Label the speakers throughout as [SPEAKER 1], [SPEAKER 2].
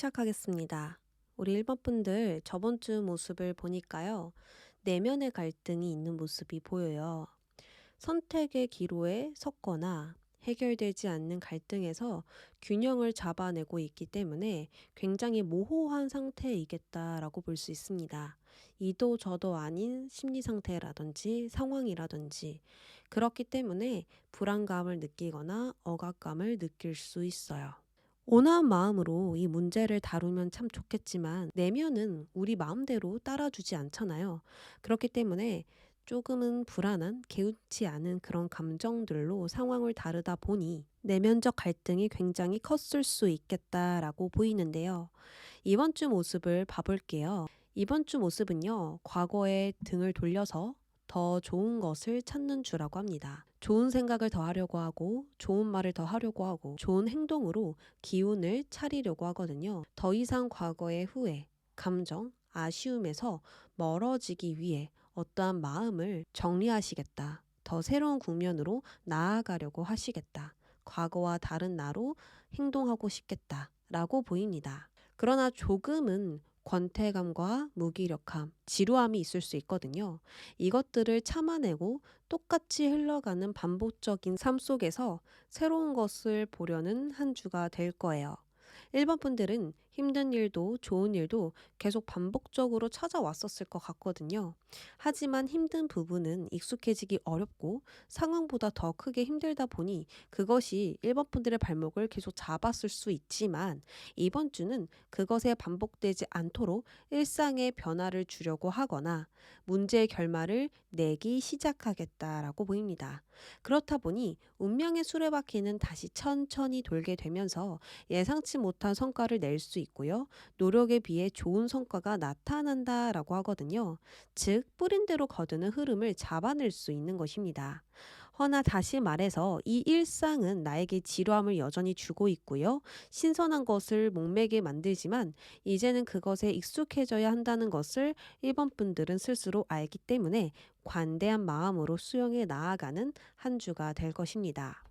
[SPEAKER 1] 시작하겠습니다. 우리 1번 분들 저번 주 모습을 보니까요. 내면의 갈등이 있는 모습이 보여요. 선택의 기로에 섰거나 해결되지 않는 갈등에서 균형을 잡아내고 있기 때문에 굉장히 모호한 상태이겠다라고 볼 수 있습니다. 이도 저도 아닌 심리 상태라든지 상황이라든지 그렇기 때문에 불안감을 느끼거나 억압감을 느낄 수 있어요. 온화한 마음으로 이 문제를 다루면 참 좋겠지만 내면은 우리 마음대로 따라주지 않잖아요. 그렇기 때문에 조금은 불안한, 개운치 않은 그런 감정들로 상황을 다루다 보니 내면적 갈등이 굉장히 컸을 수 있겠다라고 보이는데요. 이번 주 모습을 봐볼게요. 이번 주 모습은요, 과거에 등을 돌려서 더 좋은 것을 찾는 주라고 합니다. 좋은 생각을 더 하려고 하고, 좋은 말을 더 하려고 하고, 좋은 행동으로 기운을 차리려고 하거든요. 더 이상 과거의 후회, 감정, 아쉬움에서 멀어지기 위해 어떠한 마음을 정리하시겠다. 더 새로운 국면으로 나아가려고 하시겠다. 과거와 다른 나로 행동하고 싶겠다. 라고 보입니다. 그러나 조금은 권태감과 무기력함, 지루함이 있을 수 있거든요. 이것들을 참아내고 똑같이 흘러가는 반복적인 삶 속에서 새로운 것을 보려는 한 주가 될 거예요. 1번 분들은 힘든 일도 좋은 일도 계속 반복적으로 찾아왔었을 것 같거든요. 하지만 힘든 부분은 익숙해지기 어렵고 상황보다 더 크게 힘들다 보니 그것이 1번 분들의 발목을 계속 잡았을 수 있지만 이번 주는 그것에 반복되지 않도록 일상의 변화를 주려고 하거나 문제의 결말을 내기 시작하겠다라고 보입니다. 그렇다 보니 운명의 수레바퀴는 다시 천천히 돌게 되면서 예상치 못한 성과를 낼 수 있고 요. 노력에 비해 좋은 성과가 나타난다라고 하거든요. 즉, 뿌린 대로 거두는 흐름을 잡아낼 수 있는 것입니다. 허나 다시 말해서 이 일상은 나에게 지루함을 여전히 주고 있고요. 신선한 것을 목매게 만들지만 이제는 그것에 익숙해져야 한다는 것을 1번 분들은 스스로 알기 때문에 관대한 마음으로 수용해 나아가는 한 주가 될 것입니다.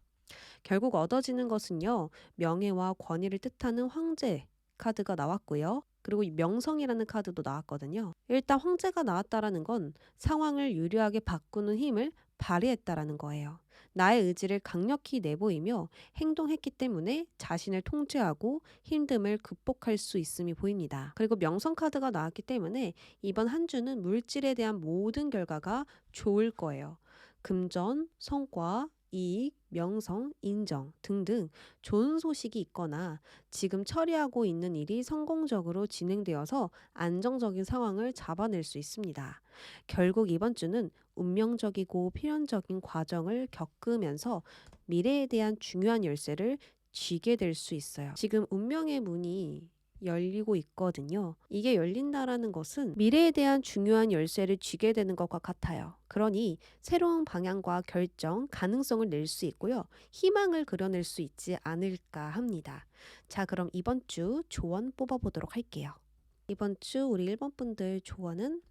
[SPEAKER 1] 결국 얻어지는 것은요, 명예와 권위를 뜻하는 황제 카드가 나왔고요. 그리고 이 명성이라는 카드도 나왔거든요. 일단 황제가 나왔다라는 건 상황을 유리하게 바꾸는 힘을 발휘했다라는 거예요. 나의 의지를 강력히 내보이며 행동했기 때문에 자신을 통제하고 힘듦을 극복할 수 있음이 보입니다. 그리고 명성 카드가 나왔기 때문에 이번 한 주는 물질에 대한 모든 결과가 좋을 거예요. 금전, 성과, 이익, 명성, 인정 등등 좋은 소식이 있거나 지금 처리하고 있는 일이 성공적으로 진행되어서 안정적인 상황을 잡아낼 수 있습니다. 결국 이번 주는 운명적이고 필연적인 과정을 겪으면서 미래에 대한 중요한 열쇠를 쥐게 될 수 있어요. 지금 운명의 문이 열리고 있거든요. 이게 열린다라는 것은 미래에 대한 중요한 열쇠를 쥐게 되는 것과 같아요. 그러니 새로운 방향과 결정, 가능성을 낼 수 있고요. 희망을 그려낼 수 있지 않을까 합니다. 자, 그럼 이번 주 조언 뽑아보도록 할게요. 이번 주 우리 1번 분들 조언은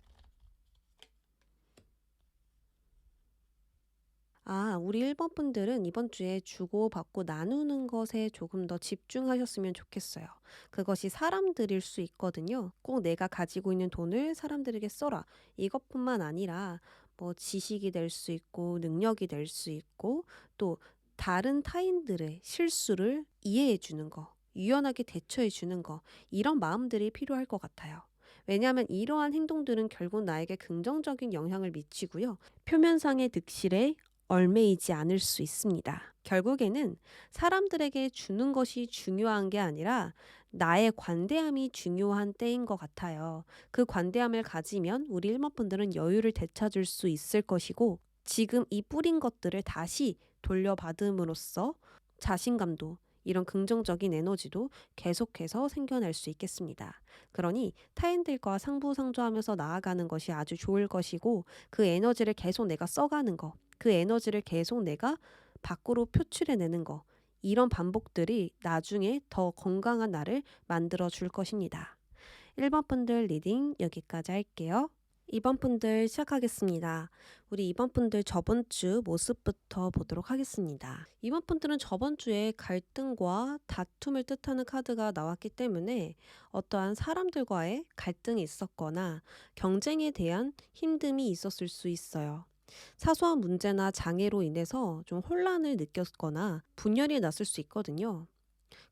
[SPEAKER 1] 아, 우리 1번 분들은 이번 주에 주고받고 나누는 것에 조금 더 집중하셨으면 좋겠어요. 그것이 사람들일 수 있거든요. 꼭 내가 가지고 있는 돈을 사람들에게 써라. 이것뿐만 아니라 뭐 지식이 될 수 있고 능력이 될 수 있고 또 다른 타인들의 실수를 이해해 주는 거, 유연하게 대처해 주는 거, 이런 마음들이 필요할 것 같아요. 왜냐하면 이러한 행동들은 결국 나에게 긍정적인 영향을 미치고요. 표면상의 득실에 얼매이지 않을 수 있습니다. 결국에는 사람들에게 주는 것이 중요한 게 아니라 나의 관대함이 중요한 때인 것 같아요. 그 관대함을 가지면 우리 일머분들은 여유를 되찾을 수 있을 것이고 지금 이 뿌린 것들을 다시 돌려받음으로써 자신감도 이런 긍정적인 에너지도 계속해서 생겨날 수 있겠습니다. 그러니 타인들과 상부상조하면서 나아가는 것이 아주 좋을 것이고 그 에너지를 계속 내가 써가는 거, 그 에너지를 계속 내가 밖으로 표출해내는 거, 이런 반복들이 나중에 더 건강한 나를 만들어 줄 것입니다. 1번 분들 리딩 여기까지 할게요. 이번 분들 시작하겠습니다. 우리 이번 분들 저번 주 모습부터 보도록 하겠습니다. 이번 분들은 저번 주에 갈등과 다툼을 뜻하는 카드가 나왔기 때문에 어떠한 사람들과의 갈등이 있었거나 경쟁에 대한 힘듦이 있었을 수 있어요. 사소한 문제나 장애로 인해서 좀 혼란을 느꼈거나 분열이 났을 수 있거든요.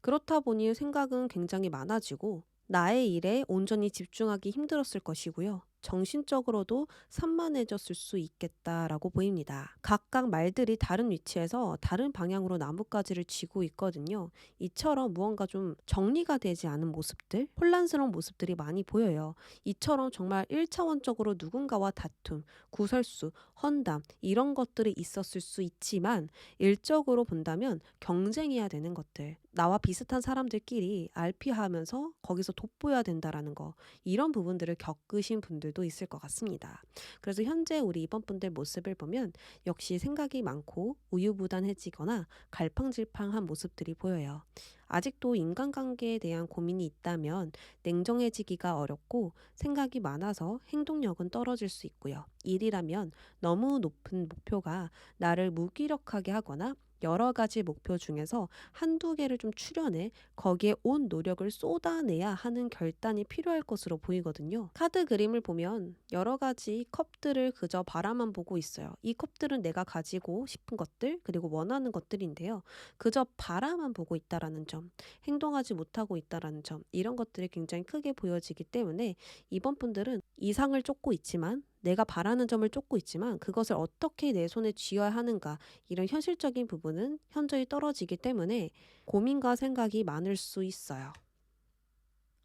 [SPEAKER 1] 그렇다 보니 생각은 굉장히 많아지고 나의 일에 온전히 집중하기 힘들었을 것이고요. 정신적으로도 산만해졌을 수 있겠다라고 보입니다. 각각 말들이 다른 위치에서 다른 방향으로 나뭇가지를 쥐고 있거든요. 이처럼 무언가 좀 정리가 되지 않은 모습들, 혼란스러운 모습들이 많이 보여요. 이처럼 정말 1차원적으로 누군가와 다툼, 구설수, 헌담 이런 것들이 있었을 수 있지만 일적으로 본다면 경쟁해야 되는 것들, 나와 비슷한 사람들끼리 RP하면서 거기서 돋보여야 된다라는 거 이런 부분들을 겪으신 분들 도 있을 것 같습니다. 그래서 현재 우리 이번 분들 모습을 보면 역시 생각이 많고 우유부단해지거나 갈팡질팡한 모습들이 보여요. 아직도 인간관계에 대한 고민이 있다면 냉정해지기가 어렵고 생각이 많아서 행동력은 떨어질 수 있고요. 일이라면 너무 높은 목표가 나를 무기력하게 하거나 여러 가지 목표 중에서 한두 개를 좀 추려내 거기에 온 노력을 쏟아내야 하는 결단이 필요할 것으로 보이거든요. 카드 그림을 보면 여러 가지 컵들을 그저 바라만 보고 있어요. 이 컵들은 내가 가지고 싶은 것들 그리고 원하는 것들인데요. 그저 바라만 보고 있다라는 점, 행동하지 못하고 있다라는 점 이런 것들이 굉장히 크게 보여지기 때문에 이번 분들은 이상을 쫓고 있지만 내가 바라는 점을 쫓고 있지만 그것을 어떻게 내 손에 쥐어야 하는가 이런 현실적인 부분은 현저히 떨어지기 때문에 고민과 생각이 많을 수 있어요.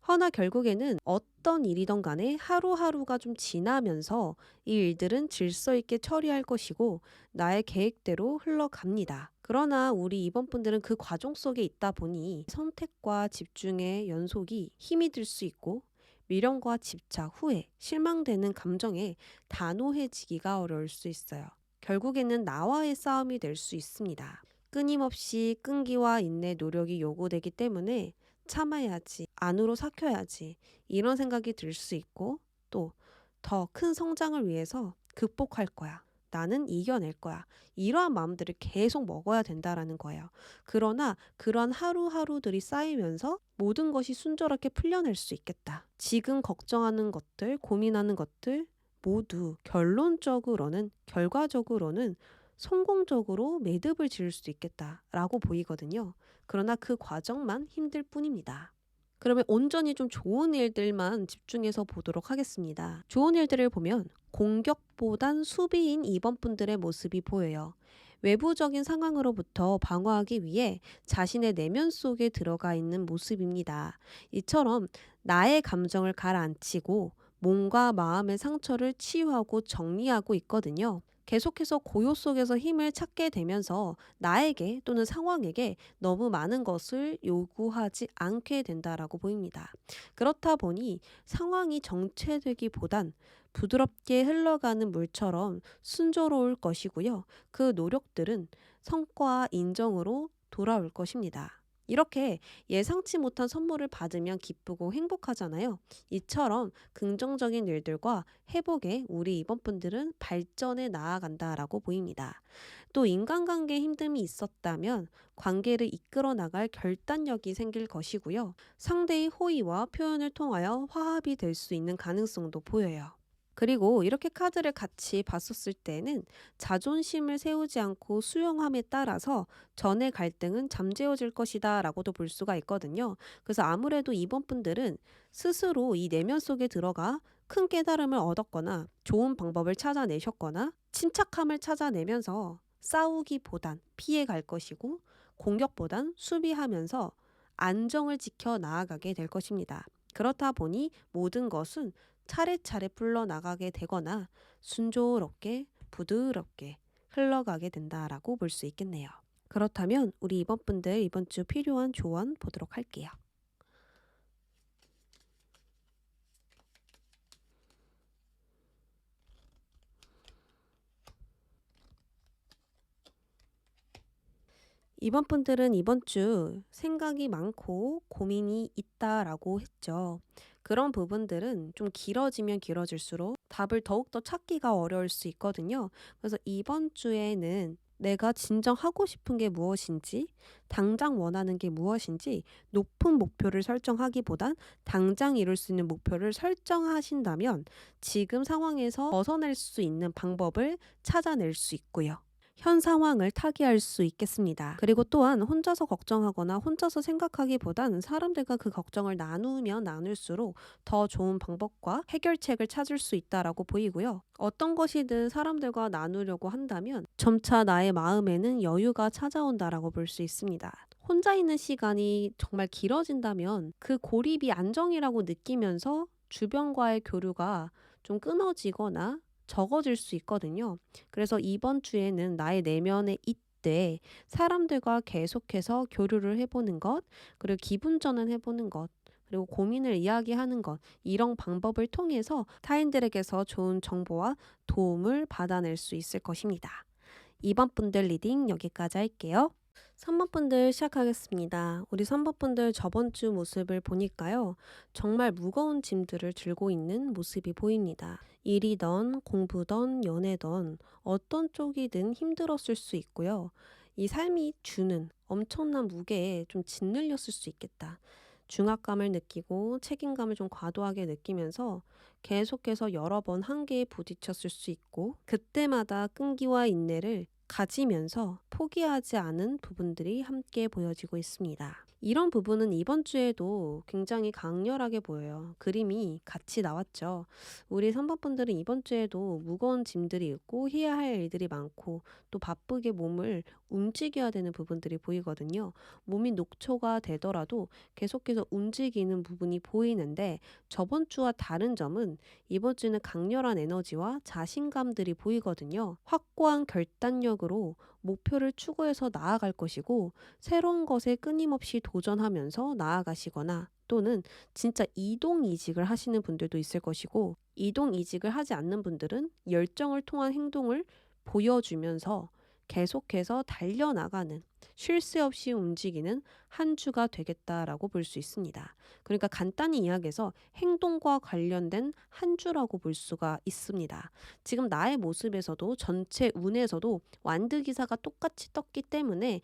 [SPEAKER 1] 허나 결국에는 어떤 일이든 간에 하루하루가 좀 지나면서 이 일들은 질서 있게 처리할 것이고 나의 계획대로 흘러갑니다. 그러나 우리 이번 분들은 그 과정 속에 있다 보니 선택과 집중의 연속이 힘이 들 수 있고 미련과 집착, 후회, 실망되는 감정에 단호해지기가 어려울 수 있어요. 결국에는 나와의 싸움이 될 수 있습니다. 끊임없이 끈기와 인내, 노력이 요구되기 때문에 참아야지, 안으로 삭혀야지, 이런 생각이 들 수 있고, 또 더 큰 성장을 위해서 극복할 거야. 나는 이겨낼 거야. 이러한 마음들을 계속 먹어야 된다라는 거예요. 그러나 그러한 하루하루들이 쌓이면서 모든 것이 순조롭게 풀려낼 수 있겠다. 지금 걱정하는 것들, 고민하는 것들 모두 결론적으로는, 결과적으로는 성공적으로 매듭을 지을 수 있겠다라고 보이거든요. 그러나 그 과정만 힘들 뿐입니다. 그러면 온전히 좀 좋은 일들만 집중해서 보도록 하겠습니다. 좋은 일들을 보면 공격보단 수비인 이번 분들의 모습이 보여요. 외부적인 상황으로부터 방어하기 위해 자신의 내면 속에 들어가 있는 모습입니다. 이처럼 나의 감정을 가라앉히고 몸과 마음의 상처를 치유하고 정리하고 있거든요. 계속해서 고요 속에서 힘을 찾게 되면서 나에게 또는 상황에게 너무 많은 것을 요구하지 않게 된다라고 보입니다. 그렇다 보니 상황이 정체되기보단 부드럽게 흘러가는 물처럼 순조로울 것이고요. 그 노력들은 성과 인정으로 돌아올 것입니다. 이렇게 예상치 못한 선물을 받으면 기쁘고 행복하잖아요. 이처럼 긍정적인 일들과 회복에 우리 이번 분들은 발전해 나아간다라고 보입니다. 또 인간관계에 힘듦이 있었다면 관계를 이끌어 나갈 결단력이 생길 것이고요. 상대의 호의와 표현을 통하여 화합이 될 수 있는 가능성도 보여요. 그리고 이렇게 카드를 같이 봤었을 때는 자존심을 세우지 않고 수용함에 따라서 전의 갈등은 잠재워질 것이다 라고도 볼 수가 있거든요. 그래서 아무래도 이번 분들은 스스로 이 내면 속에 들어가 큰 깨달음을 얻었거나 좋은 방법을 찾아내셨거나 침착함을 찾아내면서 싸우기보단 피해 갈 것이고 공격보단 수비하면서 안정을 지켜 나아가게 될 것입니다. 그렇다 보니 모든 것은 차례차례 풀러나가게 되거나 순조롭게 부드럽게 흘러가게 된다라고 볼 수 있겠네요. 그렇다면 우리 이번 분들 이번 주 필요한 조언 보도록 할게요. 이번 분들은 이번 주 생각이 많고 고민이 있다라고 했죠. 그런 부분들은 좀 길어지면 길어질수록 답을 더욱더 찾기가 어려울 수 있거든요. 그래서 이번 주에는 내가 진정 하고 싶은 게 무엇인지, 당장 원하는 게 무엇인지 높은 목표를 설정하기보단 당장 이룰 수 있는 목표를 설정하신다면 지금 상황에서 벗어날 수 있는 방법을 찾아낼 수 있고요. 현 상황을 타개할 수 있겠습니다. 그리고 또한 혼자서 걱정하거나 혼자서 생각하기보단 사람들과 그 걱정을 나누면 나눌수록 더 좋은 방법과 해결책을 찾을 수 있다라고 보이고요. 어떤 것이든 사람들과 나누려고 한다면 점차 나의 마음에는 여유가 찾아온다라고 볼 수 있습니다. 혼자 있는 시간이 정말 길어진다면 그 고립이 안정이라고 느끼면서 주변과의 교류가 좀 끊어지거나 적어질 수 있거든요. 그래서 이번 주에는 나의 내면의 이때 사람들과 계속해서 교류를 해보는 것, 그리고 기분 전환해보는 것, 그리고 고민을 이야기하는 것, 이런 방법을 통해서 타인들에게서 좋은 정보와 도움을 받아낼 수 있을 것입니다. 2번 분들 리딩 여기까지 할게요. 3번 분들 시작하겠습니다. 우리 3번 분들 저번 주 모습을 보니까요. 정말 무거운 짐들을 들고 있는 모습이 보입니다. 일이던 공부던 연애던 어떤 쪽이든 힘들었을 수 있고요. 이 삶이 주는 엄청난 무게에 좀 짓눌렸을 수 있겠다. 중압감을 느끼고 책임감을 좀 과도하게 느끼면서 계속해서 여러 번 한계에 부딪혔을 수 있고 그때마다 끈기와 인내를 가지면서 포기하지 않은 부분들이 함께 보여지고 있습니다. 이런 부분은 이번 주에도 굉장히 강렬하게 보여요. 그림이 같이 나왔죠. 우리 3번 분들은 이번 주에도 무거운 짐들이 있고 해야 할 일들이 많고 또 바쁘게 몸을 움직여야 되는 부분들이 보이거든요. 몸이 녹초가 되더라도 계속해서 움직이는 부분이 보이는데 저번 주와 다른 점은 이번 주는 강렬한 에너지와 자신감들이 보이거든요. 확고한 결단력 으로 목표를 추구해서 나아갈 것이고 새로운 것에 끊임없이 도전하면서 나아가시거나 또는 진짜 이동 이직을 하시는 분들도 있을 것이고 이동 이직을 하지 않는 분들은 열정을 통한 행동을 보여주면서 계속해서 달려나가는 쉴 새 없이 움직이는 한 주가 되겠다라고 볼 수 있습니다. 그러니까 간단히 이야기해서 행동과 관련된 한 주라고 볼 수가 있습니다. 지금 나의 모습에서도 전체 운에서도 완드 기사가 똑같이 떴기 때문에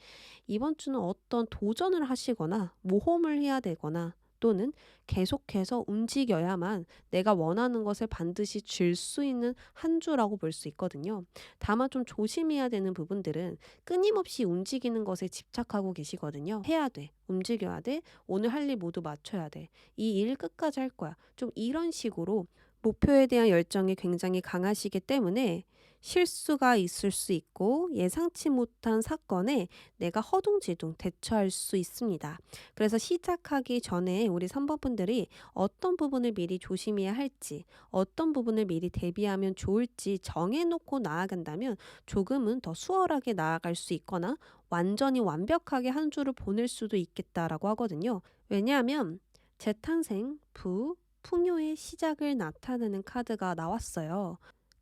[SPEAKER 1] 이번 주는 어떤 도전을 하시거나 모험을 해야 되거나 또는 계속해서 움직여야만 내가 원하는 것을 반드시 줄 수 있는 한 주라고 볼 수 있거든요. 다만 좀 조심해야 되는 부분들은 끊임없이 움직이는 것에 집착하고 계시거든요. 해야 돼. 움직여야 돼. 오늘 할 일 모두 맞춰야 돼. 이 일 끝까지 할 거야. 좀 이런 식으로 목표에 대한 열정이 굉장히 강하시기 때문에 실수가 있을 수 있고 예상치 못한 사건에 내가 허둥지둥 대처할 수 있습니다. 그래서 시작하기 전에 우리 3번 분들이 어떤 부분을 미리 조심해야 할지, 어떤 부분을 미리 대비하면 좋을지 정해놓고 나아간다면 조금은 더 수월하게 나아갈 수 있거나 완전히 완벽하게 한 주를 보낼 수도 있겠다라고 하거든요. 왜냐하면 재탄생, 부, 풍요의 시작을 나타내는 카드가 나왔어요.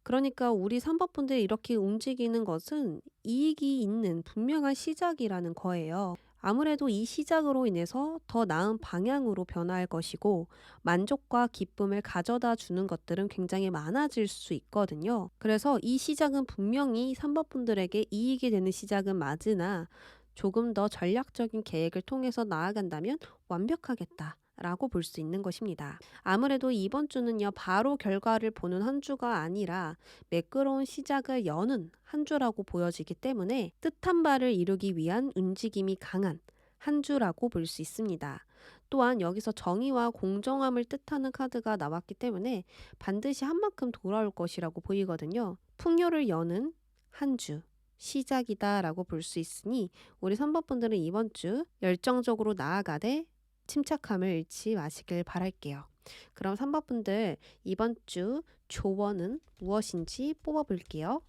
[SPEAKER 1] 그러니까 우리 3번 분들이 이렇게 움직이는 것은 이익이 있는 분명한 시작이라는 거예요. 아무래도 이 시작으로 인해서 더 나은 방향으로 변화할 것이고 만족과 기쁨을 가져다 주는 것들은 굉장히 많아질 수 있거든요. 그래서 이 시작은 분명히 3번 분들에게 이익이 되는 시작은 맞으나 조금 더 전략적인 계획을 통해서 나아간다면 완벽하겠다. 라고 볼 수 있는 것입니다. 아무래도 이번 주는요, 바로 결과를 보는 한 주가 아니라 매끄러운 시작을 여는 한 주라고 보여지기 때문에 뜻한 바를 이루기 위한 움직임이 강한 한 주라고 볼 수 있습니다. 또한 여기서 정의와 공정함을 뜻하는 카드가 나왔기 때문에 반드시 한 만큼 돌아올 것이라고 보이거든요. 풍요를 여는 한 주. 시작이다라고 볼 수 있으니 우리 3번 분들은 이번 주 열정적으로 나아가되 침착함을 잃지 마시길 바랄게요. 그럼 3번 분들 이번 주 조언은 무엇인지 뽑아볼게요.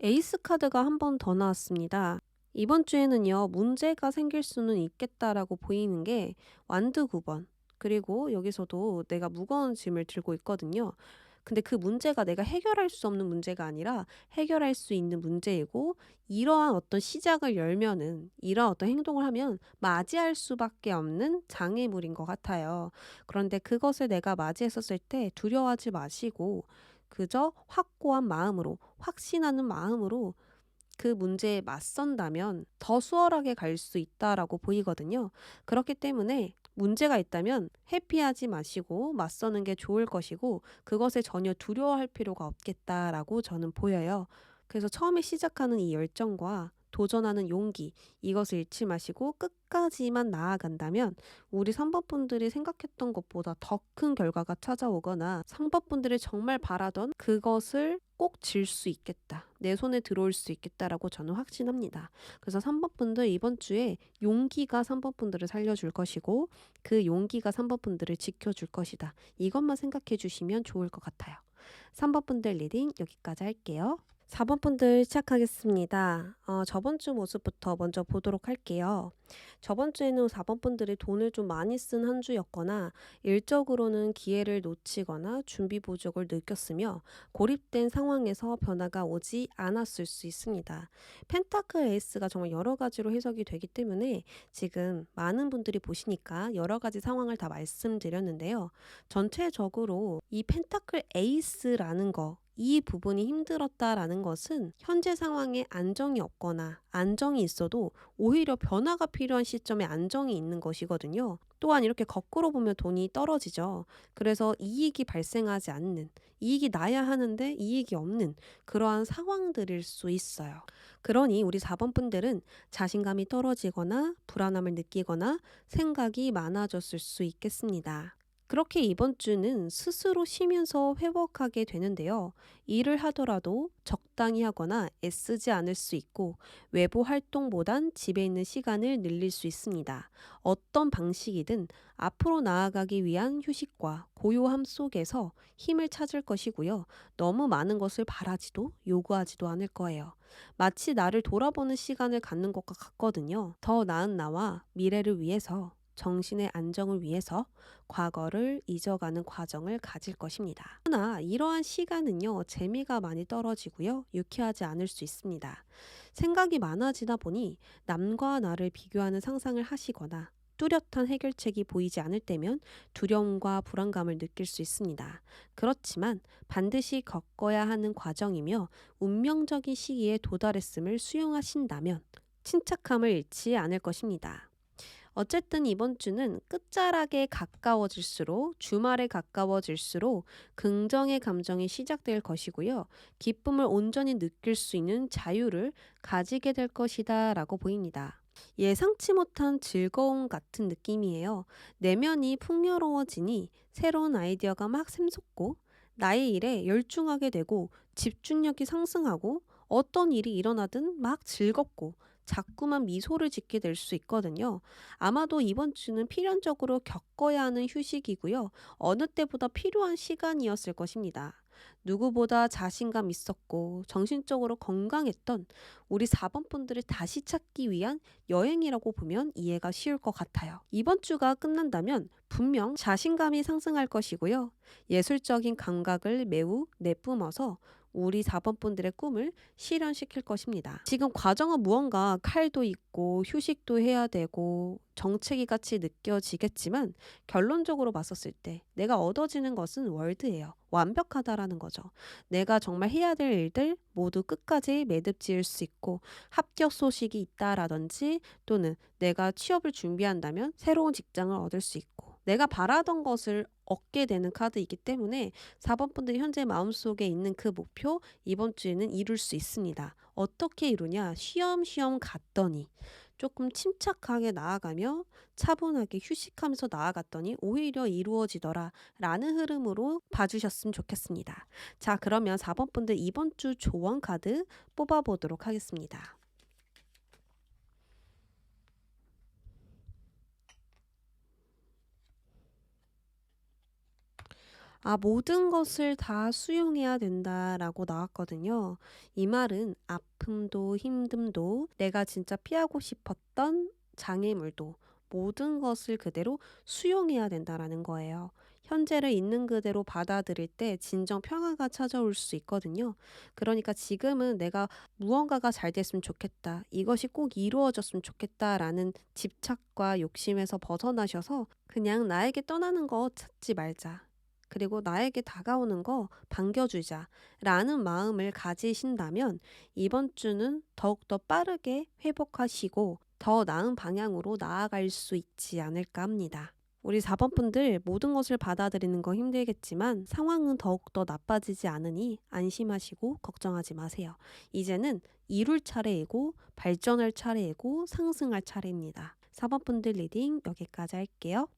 [SPEAKER 1] 에이스 카드가 한 번 더 나왔습니다. 이번 주에는요, 문제가 생길 수는 있겠다라고 보이는 게 완드 9번. 그리고 여기서도 내가 무거운 짐을 들고 있거든요. 근데 그 문제가 내가 해결할 수 없는 문제가 아니라 해결할 수 있는 문제이고 이러한 어떤 시작을 열면은 이러한 어떤 행동을 하면 맞이할 수밖에 없는 장애물인 것 같아요. 그런데 그것을 내가 맞이했었을 때 두려워하지 마시고 그저 확고한 마음으로 확신하는 마음으로 그 문제에 맞선다면 더 수월하게 갈 수 있다라고 보이거든요. 그렇기 때문에 문제가 있다면 회피하지 마시고 맞서는 게 좋을 것이고 그것에 전혀 두려워할 필요가 없겠다라고 저는 보여요. 그래서 처음에 시작하는 이 열정과 도전하는 용기 이것을 잃지 마시고 끝까지만 나아간다면 우리 선법분들이 생각했던 것보다 더 큰 결과가 찾아오거나 상법분들이 정말 바라던 그것을 꼭 질 수 있겠다. 내 손에 들어올 수 있겠다라고 저는 확신합니다. 그래서 3번분들 이번 주에 용기가 3번분들을 살려줄 것이고 그 용기가 3번분들을 지켜줄 것이다. 이것만 생각해 주시면 좋을 것 같아요. 3번분들 리딩 여기까지 할게요. 4번 분들 시작하겠습니다. 어, 저번 주 모습부터 먼저 보도록 할게요. 저번 주에는 4번 분들이 돈을 좀 많이 쓴 한 주였거나 일적으로는 기회를 놓치거나 준비 부족을 느꼈으며 고립된 상황에서 변화가 오지 않았을 수 있습니다. 펜타클 에이스가 정말 여러 가지로 해석이 되기 때문에 지금 많은 분들이 보시니까 여러 가지 상황을 다 말씀드렸는데요. 전체적으로 이 펜타클 에이스라는 거, 이 부분이 힘들었다라는 것은 현재 상황에 안정이 없거나 안정이 있어도 오히려 변화가 필요한 시점에 안정이 있는 것이거든요. 또한 이렇게 거꾸로 보면 돈이 떨어지죠. 그래서 이익이 발생하지 않는, 이익이 나야 하는데 이익이 없는 그러한 상황들일 수 있어요. 그러니 우리 4번 분들은 자신감이 떨어지거나 불안함을 느끼거나 생각이 많아졌을 수 있겠습니다. 그렇게 이번 주는 스스로 쉬면서 회복하게 되는데요. 일을 하더라도 적당히 하거나 애쓰지 않을 수 있고 외부 활동보단 집에 있는 시간을 늘릴 수 있습니다. 어떤 방식이든 앞으로 나아가기 위한 휴식과 고요함 속에서 힘을 찾을 것이고요. 너무 많은 것을 바라지도 요구하지도 않을 거예요. 마치 나를 돌아보는 시간을 갖는 것과 같거든요. 더 나은 나와 미래를 위해서 정신의 안정을 위해서 과거를 잊어가는 과정을 가질 것입니다. 그러나 이러한 시간은요, 재미가 많이 떨어지고요, 유쾌하지 않을 수 있습니다. 생각이 많아지다 보니 남과 나를 비교하는 상상을 하시거나 뚜렷한 해결책이 보이지 않을 때면 두려움과 불안감을 느낄 수 있습니다. 그렇지만 반드시 겪어야 하는 과정이며 운명적인 시기에 도달했음을 수용하신다면 침착함을 잃지 않을 것입니다. 어쨌든 이번 주는 끝자락에 가까워질수록 주말에 가까워질수록 긍정의 감정이 시작될 것이고요. 기쁨을 온전히 느낄 수 있는 자유를 가지게 될 것이다 라고 보입니다. 예상치 못한 즐거움 같은 느낌이에요. 내면이 풍요로워지니 새로운 아이디어가 막 샘솟고 나의 일에 열중하게 되고 집중력이 상승하고 어떤 일이 일어나든 막 즐겁고 자꾸만 미소를 짓게 될 수 있거든요. 아마도 이번 주는 필연적으로 겪어야 하는 휴식이고요. 어느 때보다 필요한 시간이었을 것입니다. 누구보다 자신감 있었고 정신적으로 건강했던 우리 4번 분들을 다시 찾기 위한 여행이라고 보면 이해가 쉬울 것 같아요. 이번 주가 끝난다면 분명 자신감이 상승할 것이고요. 예술적인 감각을 매우 내뿜어서 우리 4번 분들의 꿈을 실현시킬 것입니다. 지금 과정은 무언가 칼도 있고 휴식도 해야 되고 정체기 같이 느껴지겠지만 결론적으로 봤었을 때 내가 얻어지는 것은 월드예요. 완벽하다라는 거죠. 내가 정말 해야 될 일들 모두 끝까지 매듭 지을 수 있고 합격 소식이 있다라든지 또는 내가 취업을 준비한다면 새로운 직장을 얻을 수 있고 내가 바라던 것을 얻게 되는 카드이기 때문에 4번 분들이 현재 마음속에 있는 그 목표 이번 주에는 이룰 수 있습니다. 어떻게 이루냐? 쉬엄쉬엄 갔더니 조금 침착하게 나아가며 차분하게 휴식하면서 나아갔더니 오히려 이루어지더라 라는 흐름으로 봐주셨으면 좋겠습니다. 자 그러면 4번 분들 이번 주 조언 카드 뽑아보도록 하겠습니다. 아, 모든 것을 다 수용해야 된다라고 나왔거든요. 이 말은 아픔도 힘듦도 내가 진짜 피하고 싶었던 장애물도 모든 것을 그대로 수용해야 된다라는 거예요. 현재를 있는 그대로 받아들일 때 진정 평화가 찾아올 수 있거든요. 그러니까 지금은 내가 무언가가 잘 됐으면 좋겠다. 이것이 꼭 이루어졌으면 좋겠다라는 집착과 욕심에서 벗어나셔서 그냥 나에게 떠나는 거 찾지 말자. 그리고 나에게 다가오는 거 반겨주자. 라는 마음을 가지신다면 이번 주는 더욱더 빠르게 회복하시고 더 나은 방향으로 나아갈 수 있지 않을까 합니다. 우리 4번 분들 모든 것을 받아들이는 건 힘들겠지만 상황은 더욱더 나빠지지 않으니 안심하시고 걱정하지 마세요. 이제는 이룰 차례이고 발전할 차례이고 상승할 차례입니다. 4번 분들 리딩 여기까지 할게요.